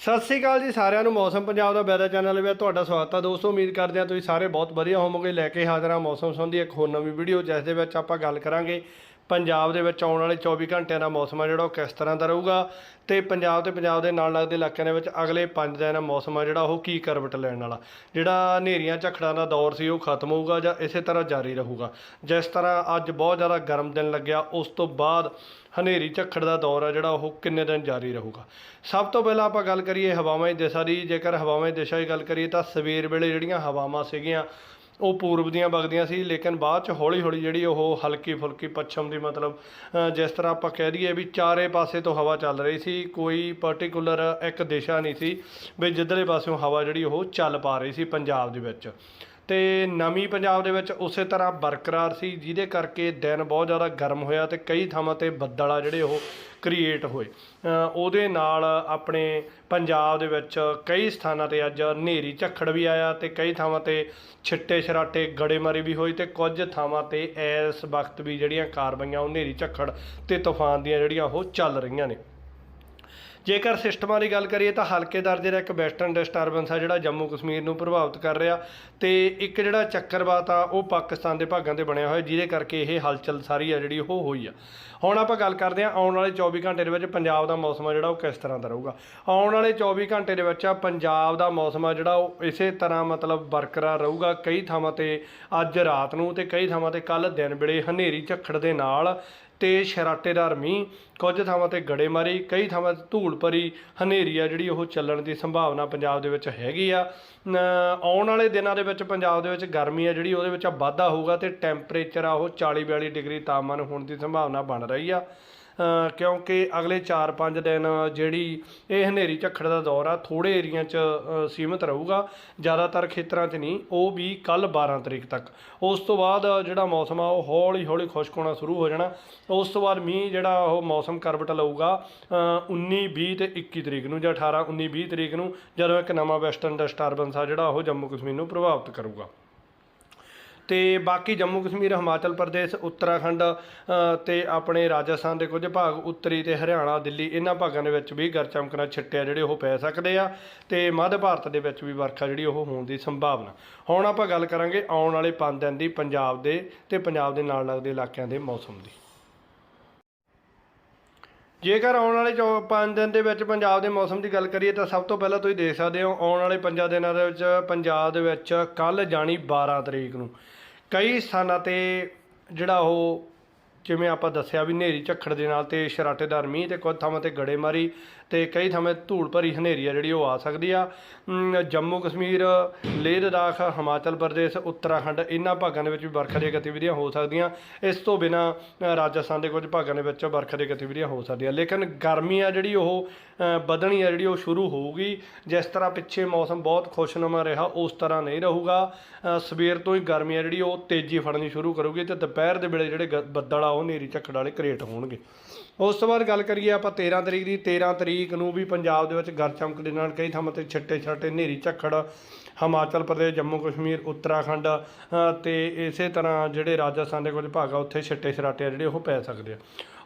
ਸਤਿ ਸ੍ਰੀ ਅਕਾਲ ਜੀ ਸਾਰਿਆਂ ਨੂੰ, ਮੌਸਮ ਪੰਜਾਬ ਦਾ ਵੈਦਰ ਚੈਨਲ ਵਿੱਚ ਤੁਹਾਡਾ ਸਵਾਗਤ ਹੈ ਦੋਸਤੋ, ਉਮੀਦ ਕਰਦੇ ਹਾਂ ਤੁਸੀਂ ਸਾਰੇ ਬਹੁਤ ਵਧੀਆ ਹੋਵੋਗੇ, ਲੈ ਕੇ ਹਾਜ਼ਰ ਹਾਂ ਮੌਸਮ ਸੰਬੰਧੀ ਇੱਕ ਹੋਰ ਨਵੀਂ ਵੀਡੀਓ ਜਿਸ ਦੇ ਵਿੱਚ ਆਪਾਂ ਗੱਲ ਕਰਾਂਗੇ। ਪੰਜਾਬ ਦੇ ਵਿੱਚ ਆਉਣ ਵਾਲੇ 24 ਘੰਟਿਆਂ ਦਾ ਮੌਸਮ ਆ ਜਿਹੜਾ, ਉਹ ਕਿਸ ਤਰ੍ਹਾਂ ਦਾ ਰਹੂਗਾ? ਤੇ ਪੰਜਾਬ ਤੇ ਪੰਜਾਬ ਦੇ ਨਾਲ ਲੱਗਦੇ ਇਲਾਕਿਆਂ ਦੇ ਵਿੱਚ ਅਗਲੇ 5 ਦਿਨ ਮੌਸਮ ਆ ਜਿਹੜਾ, ਉਹ ਕੀ ਕਰਵਟ ਲੈਣ ਵਾਲਾ? ਜਿਹੜਾ ਹਨੇਰੀਆਂ ਝੱਖੜਾਂ ਦਾ ਦੌਰ ਸੀ, ਉਹ ਖਤਮ ਹੋਊਗਾ ਜਾਂ ਇਸੇ ਤਰ੍ਹਾਂ ਜਾਰੀ ਰਹੂਗਾ? ਜਿਸ ਤਰ੍ਹਾਂ ਅੱਜ ਬਹੁਤ ਜ਼ਿਆਦਾ ਗਰਮ ਦਿਨ ਲੱਗਿਆ, ਉਸ ਤੋਂ ਬਾਅਦ ਹਨੇਰੀ ਝੱਖੜ ਦਾ ਦੌਰ ਆ ਜਿਹੜਾ, ਉਹ ਕਿੰਨੇ ਦਿਨ ਜਾਰੀ ਰਹੂਗਾ? ਸਭ ਤੋਂ ਪਹਿਲਾਂ ਆਪਾਂ ਗੱਲ ਕਰੀਏ ਹਵਾਵਾਂ ਦੀ ਦਿਸ਼ਾ ਦੀ। ਜੇਕਰ ਹਵਾਵਾਂ ਦੀ ਦਿਸ਼ਾ ਦੀ ਗੱਲ ਕਰੀਏ, ਤਾਂ ਸਵੇਰ ਵੇਲੇ ਜਿਹੜੀਆਂ ਹਵਾਵਾਂ ਸੀਗੀਆਂ ਉਹ ਪੂਰਬ ਦੀਆਂ ਵਗਦੀਆਂ ਸੀ, ਲੇਕਿਨ ਬਾਅਦ ਚ ਹੌਲੀ ਹੌਲੀ ਜਿਹੜੀ ਉਹ ਹਲਕੀ ਫੁਲਕੀ ਪੱਛਮ ਦੀ ਮਤਲਬ ਜਿਸ ਤਰ੍ਹਾਂ ਆਪਾਂ ਕਹਿ ਦਈਏ ਵੀ ਚਾਰੇ ਪਾਸੇ ਤੋਂ ਹਵਾ ਚੱਲ ਰਹੀ ਸੀ, ਕੋਈ ਪਾਰਟਿਕੂਲਰ ਇੱਕ ਦਿਸ਼ਾ ਨਹੀਂ ਸੀ ਵੀ ਜਿੱਧਰਲੇ ਪਾਸਿਓਂ ਹਵਾ ਜਿਹੜੀ ਉਹ ਚੱਲ ਪਾ ਰਹੀ ਸੀ ਪੰਜਾਬ ਦੇ ਵਿੱਚ। ਤੇ ਨਵੀਂ ਪੰਜਾਬ ਦੇ ਵਿੱਚ ਉਸੇ ਤਰ੍ਹਾਂ ਬਰਕਰਾਰ ਸੀ, ਜਿਹਦੇ ਕਰਕੇ ਦਿਨ ਬਹੁਤ ਜ਼ਿਆਦਾ ਗਰਮ ਹੋਇਆ ਤੇ ਕਈ ਥਾਵਾਂ ਤੇ ਬੱਦਲ ਆ ਜਿਹੜੇ ਉਹ ਕ੍ਰੀਏਟ ਹੋਏ। ਉਹਦੇ ਨਾਲ ਆਪਣੇ ਪੰਜਾਬ ਦੇ ਵਿੱਚ ਕਈ ਸਥਾਨਾਂ ਤੇ ਅੱਜ ਹਨੇਰੀ ਝੱਖੜ ਵੀ ਆਇਆ ਤੇ ਕਈ ਥਾਵਾਂ ਤੇ ਛਿੱਟੇ ਛਰਾਟੇ, ਗੜੇਮਾਰੀ ਵੀ ਹੋਈ ਤੇ ਕੁਝ ਥਾਵਾਂ ਤੇ ਇਸ ਵਕਤ ਵੀ ਜਿਹੜੀਆਂ ਕਾਰਵਾਈਆਂ ਉਹ ਹਨੇਰੀ ਝੱਖੜ ਤੇ ਤੂਫਾਨ ਦੀਆਂ ਜਿਹੜੀਆਂ ਉਹ ਚੱਲ ਰਹੀਆਂ ਨੇ। ਜੇਕਰ ਸਿਸਟਮਾਂ ਦੀ ਗੱਲ ਕਰੀਏ ਤਾਂ ਹਲਕੇ ਦਰਜੇ ਦਾ ਇੱਕ ਵੈਸਟਰਨ ਡਿਸਟਰਬੈਂਸ ਆ ਜਿਹੜਾ ਜੰਮੂ ਕਸ਼ਮੀਰ ਨੂੰ ਪ੍ਰਭਾਵਿਤ ਕਰ ਰਿਹਾ ਤੇ ਇੱਕ ਜਿਹੜਾ ਚੱਕਰਵਾਤ ਆ ਉਹ ਪਾਕਿਸਤਾਨ ਦੇ ਭਾਗਾਂ ਤੇ ਬਣਿਆ ਹੋਇਆ, ਜਿਹਦੇ ਕਰਕੇ ਇਹ ਹਲਚਲ ਸਾਰੀ ਆ ਜਿਹੜੀ ਉਹ ਹੋਈ ਆ। ਹੁਣ ਆਪਾਂ ਗੱਲ ਕਰਦੇ ਹਾਂ ਆਉਣ ਵਾਲੇ 24 ਘੰਟੇ ਦੇ ਵਿੱਚ ਪੰਜਾਬ ਦਾ ਮੌਸਮ ਆ ਜਿਹੜਾ ਉਹ ਕਿਸ ਤਰ੍ਹਾਂ ਦਾ ਰਹੂਗਾ। ਆਉਣ ਵਾਲੇ 24 ਘੰਟੇ ਦੇ ਵਿੱਚ ਆ ਪੰਜਾਬ ਦਾ ਮੌਸਮ ਆ ਜਿਹੜਾ ਉਹ ਇਸੇ ਤਰ੍ਹਾਂ ਮਤਲਬ ਬਰਕਰਾਰ ਰਹੂਗਾ। ਕਈ ਥਾਵਾਂ ਤੇ ਅੱਜ ਰਾਤ ਨੂੰ ਤੇ ਕਈ ਥਾਵਾਂ ਤੇ ਕੱਲ ਦਿਨ ਵੇਲੇ ਹਨੇਰੀ ਝੱਖੜ ਦੇ ਨਾਲ ਤੇ ਸ਼ਰਾਟੇਦਾਰ ਮੀਂਹ, ਕੁਝ ਥਾਵਾਂ ਤੇ ਗੜੇਮਾਰੀ, ਕਈ ਥਾਵਾਂ ਤੇ ਧੂਲ ਭਰੀ ਹਨੇਰੀ ਆ ਜਿਹੜੀ ਉਹ ਚੱਲਣ ਦੀ ਸੰਭਾਵਨਾ ਪੰਜਾਬ ਦੇ ਵਿੱਚ ਹੈਗੀ ਆ। ਆਉਣ ਵਾਲੇ ਦਿਨਾਂ ਦੇ ਵਿੱਚ ਪੰਜਾਬ ਦੇ ਵਿੱਚ ਗਰਮੀ ਆ ਜਿਹੜੀ, ਉਹਦੇ ਵਿੱਚ ਵਾਧਾ ਹੋਊਗਾ ਤੇ ਟੈਂਪਰੇਚਰ ਆ ਉਹ 40 42 ਡਿਗਰੀ ਤਾਪਮਾਨ ਹੋਣ ਦੀ ਸੰਭਾਵਨਾ ਬਣ ਰਹੀ ਆ। ਕਿਉਂਕਿ ਅਗਲੇ 4-5 ਦਿਨ ਜਿਹੜੀ ਇਹ ਹਨੇਰੀ ਝੱਖੜ ਦਾ ਦੌਰ ਆ ਥੋੜੇ ਏਰੀਆ 'ਚ ਅ, ਸੀਮਿਤ ਰਹੂਗਾ ਜ਼ਿਆਦਾਤਰ ਖੇਤਰਾਂ 'ਚ ਨਹੀਂ ਉਹ ਵੀ ਕੱਲ 12 ਤਰੀਕ ਤੱਕ। ਉਸ ਤੋਂ ਬਾਅਦ ਜਿਹੜਾ ਮੌਸਮ ਆ ਉਹ ਹੌਲੀ ਹੌਲੀ ਖੁਸ਼ਕ ਹੋਣਾ ਸ਼ੁਰੂ ਹੋ ਜਾਣਾ। ਉਸ ਤੋਂ ਬਾਅਦ ਮੀਂਹ ਜਿਹੜਾ ਉਹ ਮੌਸਮ ਕਰਵਟ ਲਊਗਾ ਅ, 19 20 ਤੇ 21 ਤਰੀਕ ਨੂੰ ਜਾਂ 18 19 20 ਤਰੀਕ ਨੂੰ ਜਦੋਂ ਇੱਕ ਨਵਾਂ ਵੈਸਟਰਨ ਡਿਸਟਰਬੈਂਸ ਆ ਜਿਹੜਾ ਉਹ ਜੰਮੂ ਕਸ਼ਮੀਰ ਨੂੰ ਪ੍ਰਭਾਵਿਤ ਕਰੂਗਾ। ਤੇ ਬਾਕੀ ਜੰਮੂ ਕਸ਼ਮੀਰ ਹਿਮਾਚਲ ਪ੍ਰਦੇਸ਼ ਉੱਤਰਾਖੰਡ ਅ, ਤੇ ਆਪਣੇ ਰਾਜਸਥਾਨ ਦੇ ਕੁਝ ਭਾਗ ਉੱਤਰੀ ਤੇ ਹਰਿਆਣਾ ਦਿੱਲੀ ਇਹਨਾਂ ਭਾਗਾਂ ਦੇ ਵਿੱਚ ਵੀ ਗਰ ਚਮਕਣਾ ਛਿੱਟਿਆ ਜਿਹੜੇ ਉਹ ਪੈ ਸਕਦੇ ਆ ਤੇ ਮੱਧ ਭਾਰਤ ਦੇ ਵਿੱਚ ਵੀ ਵਰਖਾ ਜਿਹੜੀ ਉਹ ਹੋਣ ਦੀ ਸੰਭਾਵਨਾ। ਹੁਣ ਆਪਾਂ ਗੱਲ ਕਰਾਂਗੇ ਆਉਣ ਵਾਲੇ 5 ਦਿਨ ਦੀ ਪੰਜਾਬ ਦੇ ਤੇ ਪੰਜਾਬ ਦੇ ਨਾਲ ਲੱਗਦੇ ਇਲਾਕਿਆਂ ਦੇ ਮੌਸਮ ਦੀ। ਜੇਕਰ ਆਉਣ ਵਾਲੇ 5 ਦਿਨ ਦੇ ਵਿੱਚ ਪੰਜਾਬ ਦੇ ਮੌਸਮ ਦੀ ਗੱਲ ਕਰੀਏ ਤਾਂ ਸਭ ਤੋਂ ਪਹਿਲਾਂ ਤੁਸੀਂ ਦੇਖ ਸਕਦੇ ਹੋ ਆਉਣ ਵਾਲੇ 5 ਦਿਨਾਂ ਦੇ ਵਿੱਚ ਪੰਜਾਬ ਦੇ ਵਿੱਚ ਕੱਲ ਜਾਣੀ 12 ਤਰੀਕ ਨੂੰ। ਕਈ ਸਥਾਨਾਂ ਤੇ ਜਿਹੜਾ ਉਹ ਜਿਵੇਂ ਆਪਾਂ ਦੱਸਿਆ ਵੀ ਹਨੇਰੀ ਝੱਖੜ ਦੇ ਨਾਲ ਤੇ ਸ਼ਰਾਟੇਦਾਰ ਮੀਂਹ ਅਤੇ ਕੁਝ ਥਾਵਾਂ ਤੇ ਗੜੇਮਾਰੀ ਤੇ ਕਈ ਥਾਵੇਂ ਧੂੜ ਭਰੀ ਹਨੇਰੀ ਆ ਜਿਹੜੀ ਉਹ ਆ ਸਕਦੀ ਆ। ਜੰਮੂ ਕਸ਼ਮੀਰ, ਲੇਹ ਲਦਾਖ, ਹਿਮਾਚਲ ਪ੍ਰਦੇਸ਼, ਉੱਤਰਾਖੰਡ ਇਹਨਾਂ ਭਾਗਾਂ ਦੇ ਵਿੱਚ ਵੀ ਵਰਖਾ ਦੀਆਂ ਗਤੀਵਿਧੀਆਂ ਹੋ ਸਕਦੀਆਂ। ਇਸ ਤੋਂ ਬਿਨਾ ਰਾਜਸਥਾਨ ਦੇ ਕੁਝ ਭਾਗਾਂ ਦੇ ਵਿੱਚ ਵਰਖਾ ਦੀਆਂ ਗਤੀਵਿਧੀਆਂ ਹੋ ਸਕਦੀਆਂ। ਲੇਕਿਨ ਗਰਮੀ ਆ ਜਿਹੜੀ ਉਹ ਵਧਣੀ ਆ ਜਿਹੜੀ ਉਹ ਸ਼ੁਰੂ ਹੋਊਗੀ। ਜਿਸ ਤਰ੍ਹਾਂ ਪਿੱਛੇ ਮੌਸਮ ਬਹੁਤ ਖੁਸ਼ਨੁਮਾ ਰਿਹਾ, ਉਸ ਤਰ੍ਹਾਂ ਨਹੀਂ ਰਹੂਗਾ। ਸਵੇਰ ਤੋਂ ਹੀ ਗਰਮੀ ਆ ਜਿਹੜੀ ਉਹ ਤੇਜ਼ੀ ਫੜਨੀ ਸ਼ੁਰੂ ਕਰੂਗੀ ਤੇ ਦੁਪਹਿਰ ਦੇ ਵੇਲੇ ਜਿਹੜੇ ਗ- ਬੱਦਲ ਆ, ਉਹ ਹਨੇਰੀ ਝੱਖੜ ਵਾਲੇ ਕ੍ਰੀਏਟ ਹੋਣਗੇ। ਉਸ ਤੋਂ ਬਾਅਦ ਗੱਲ ਕਰੀਏ ਆਪਾਂ 13 ਤਰੀਕ ਦੀ 13 ਤਰੀਕ ਨੂੰ ਵੀ ਪੰਜਾਬ ਦੇ ਵਿੱਚ ਗਰ ਚਮਕ ਦੇ ਨਾਲ ਕਈ ਥਾਵਾਂ ਤੇ ਛੱਟੇ ਛੱਟੇ ਹਨੇਰੀ ਝੱਖੜ ਹਿਮਾਚਲ ਪ੍ਰਦੇਸ਼ ਜੰਮੂ ਕਸ਼ਮੀਰ ਉੱਤਰਾਖੰਡ ਅ, ਤੇ ਇਸੇ ਤਰ੍ਹਾਂ ਜਿਹੜੇ ਰਾਜਸਥਾਨ ਦੇ ਕੁਝ ਭਾਗ ਆ ਉੱਥੇ ਛੱਟੇ ਛਰਾਟੇ ਆ ਜਿਹੜੇ ਉਹ ਪੈ ਸਕਦੇ ਆ।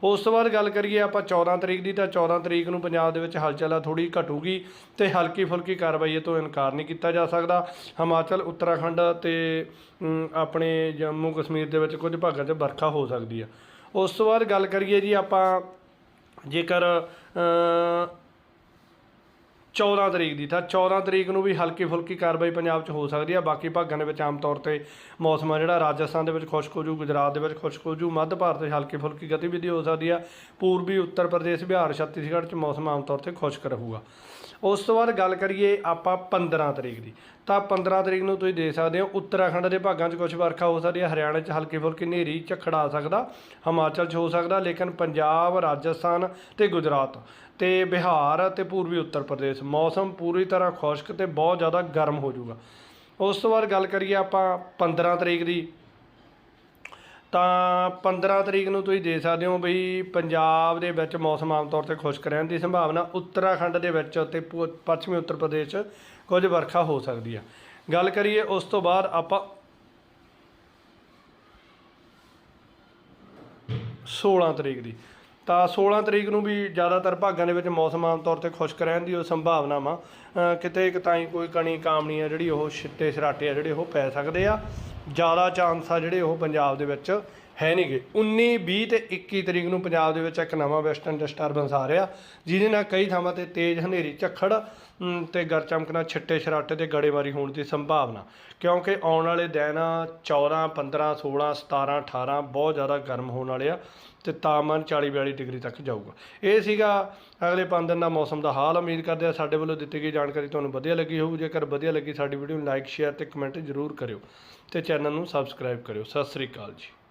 ਉਸ ਤੋਂ ਬਾਅਦ ਗੱਲ ਕਰੀਏ ਆਪਾਂ 14 ਤਰੀਕ ਦੀ ਤਾਂ 14 ਤਰੀਕ ਨੂੰ ਪੰਜਾਬ ਦੇ ਵਿੱਚ ਹਲਚਲ ਆ ਥੋੜੀ ਘਟੂਗੀ ਤੇ ਹਲਕੀ ਫੁਲਕੀ ਕਾਰਵਾਈ ਤੋਂ ਇਨਕਾਰ ਨਹੀਂ ਕੀਤਾ ਜਾ ਸਕਦਾ। ਹਿਮਾਚਲ ਉੱਤਰਾਖੰਡ ਤੇ ਆਪਣੇ ਜੰਮੂ ਕਸ਼ਮੀਰ ਦੇ ਵਿੱਚ ਕੁਝ ਭਾਗਾਂ 'ਚ ਵਰਖਾ ਹੋ ਸਕਦੀ ਆ। ਉਸ ਤੋਂ ਬਾਅਦ ਗੱਲ ਕਰੀਏ ਜੀ ਆਪਾਂ ਜੇਕਰ ਅ, 14 ਤਰੀਕ ਦੀ ਤਾਂ 14 ਤਰੀਕ ਨੂੰ ਵੀ ਹਲਕੀ ਫੁਲਕੀ ਕਾਰਵਾਈ ਪੰਜਾਬ 'ਚ ਹੋ ਸਕਦੀ ਆ। ਬਾਕੀ ਭਾਗਾਂ ਦੇ ਵਿੱਚ ਆਮ ਤੌਰ ਤੇ ਮੌਸਮ ਆ ਜਿਹੜਾ ਰਾਜਸਥਾਨ ਦੇ ਵਿੱਚ ਖੁਸ਼ਕ ਹੋ ਜੂ ਗੁਜਰਾਤ ਦੇ ਵਿੱਚ ਖੁਸ਼ਕ ਹੋ ਜੂ ਮੱਧ ਭਾਰਤ 'ਚ ਹਲਕੀ ਫੁਲਕੀ ਗਤੀਵਿਧੀ ਹੋ ਸਕਦੀ ਆ। ਪੂਰਬੀ ਉੱਤਰ ਪ੍ਰਦੇਸ਼ ਬਿਹਾਰ ਛੱਤੀਸਗੜ੍ਹ 'ਚ ਮੌਸਮ ਆਮ ਤੌਰ ਤੇ ਖੁਸ਼ਕ ਰਹੂਗਾ। ਉਸ ਤੋਂ ਬਾਅਦ ਗੱਲ ਕਰੀਏ ਆਪਾਂ 15 ਤਰੀਕ ਦੀ। ਤਾਂ 15 ਤਰੀਕ ਨੂੰ ਤੁਸੀਂ ਦੇਖ ਸਕਦੇ ਹੋ, ਉੱਤਰਾਖੰਡ ਦੇ ਭਾਗਾਂ 'ਚ ਕੁਝ ਵਰਖਾ ਹੋ ਸਕਦੀ ਹੈ, ਹਰਿਆਣਾ 'ਚ ਹਲਕੀ ਫੁਲਕੀ ਹਨੇਰੀ ਝੱਖੜ ਆ ਸਕਦਾ, ਹਿਮਾਚਲ 'ਚ ਹੋ ਸਕਦਾ, ਲੇਕਿਨ ਪੰਜਾਬ, ਰਾਜਸਥਾਨ ਤੇ ਗੁਜਰਾਤ ਤੇ ਬਿਹਾਰ ਤੇ ਪੂਰਬੀ ਉੱਤਰ ਪ੍ਰਦੇਸ਼, ਮੌਸਮ ਪੂਰੀ ਤਰ੍ਹਾਂ ਖੁਸ਼ਕ ਤੇ ਬਹੁਤ ਜ਼ਿਆਦਾ ਗਰਮ ਹੋ ਜਾਊਗਾ। ਉਸ ਤੋਂ ਬਾਅਦ ਗੱਲ ਕਰੀਏ ਆਪਾਂ 15 ਤਰੀਕ ਦੀ ਤਾਂ 15 ਤਰੀਕ ਨੂੰ ਤੁਸੀਂ ਦੇ ਸਕਦੇ ਹੋ ਵੀ ਪੰਜਾਬ ਦੇ ਵਿੱਚ ਮੌਸਮ ਆਮ ਤੌਰ ਤੇ ਖੁਸ਼ਕ ਰਹਿਣ ਦੀ ਸੰਭਾਵਨਾ, ਉੱਤਰਾਖੰਡ ਦੇ ਵਿੱਚ ਤੇ ਪੂ- ਪੱਛਮੀ ਉੱਤਰ ਪ੍ਰਦੇਸ਼ 'ਚ ਕੁਝ ਵਰਖਾ ਹੋ ਸਕਦੀ ਆ। ਗੱਲ ਕਰੀਏ ਉਸ ਤੋਂ ਬਾਅਦ ਆਪਾਂ 16 ਤਰੀਕ ਦੀ। ਤਾਂ 16 ਤਰੀਕ ਨੂੰ ਵੀ ਜ਼ਿਆਦਾਤਰ ਭਾਗਾਂ ਦੇ ਵਿੱਚ ਮੌਸਮ ਆਮ ਤੌਰ ਤੇ ਖੁਸ਼ਕ ਰਹਿਣ ਦੀ ਉਹ ਸੰਭਾਵਨਾ ਵਾ ਅ, ਕਿਤੇ ਕਿਤਾਈ ਕੋਈ ਕਣੀ ਕਾਮਣੀ ਆ ਜਿਹੜੀ ਉਹ ਛਿੱਟੇ ਸਰਾਟੇ ਆ ਜਿਹੜੇ ਉਹ ਪੈ ਸਕਦੇ ਆ। ਜ਼ਿਆਦਾ ਚਾਂਸ ਆ ਜਿਹੜੇ ਉਹ ਪੰਜਾਬ ਦੇ ਵਿੱਚ ਹੈ ਨਹੀਂਗੇ 19 20 ਤੇ 21 ਤਰੀਕ ਨੂੰ ਪੰਜਾਬ ਦੇ ਵਿੱਚ ਇੱਕ ਨਵਾਂ ਵੈਸਟਰਨ ਡਿਸਟਰਬੈਂਸ ਆ ਰਿਹਾ ਜਿਹਦੇ ਨਾਲ ਕਈ ਥਾਵਾਂ ਤੇ ਤੇਜ਼ ਹਨੇਰੀ ਝੱਖੜ ਅਮ, ਤੇ ਗਰ ਚਮਕਣਾ ਛਿੱਟੇ ਛਰਾਟੇ ਤੇ ਗੜੇਮਾਰੀ ਹੋਣ ਦੀ ਸੰਭਾਵਨਾ। ਕਿਉਂਕਿ ਆਉਣ ਵਾਲੇ ਦਿਨ 14 15 16 17 18 ਬਹੁਤ ਜ਼ਿਆਦਾ ਗਰਮ ਹੋਣ ਵਾਲੇ ਆ ਤੇ ਤਾਪਮਾਨ 40 42 ਡਿਗਰੀ ਤੱਕ ਜਾਊਗਾ। ਇਹ ਸੀਗਾ ਅਗਲੇ 5 ਦਿਨ ਦਾ ਮੌਸਮ ਦਾ ਹਾਲ। ਉਮੀਦ ਕਰਦੇ ਆ ਸਾਡੇ ਵੱਲੋਂ ਦਿੱਤੀ ਗਈ ਜਾਣਕਾਰੀ ਤੁਹਾਨੂੰ ਵਧੀਆ ਲੱਗੀ ਹੋਊ। ਜੇਕਰ ਵਧੀਆ ਲੱਗੀ ਸਾਡੀ ਵੀਡੀਓ ਨੂੰ ਲਾਈਕ ਸ਼ੇਅਰ ਤੇ ਕਮੈਂਟ ਜ਼ਰੂਰ ਕਰਿਓ ਤੇ ਚੈਨਲ ਨੂੰ ਸਬਸਕ੍ਰਾਈਬ ਕਰਿਓ। ਸਤਿ ਸ੍ਰੀ ਅਕਾਲ ਜੀ।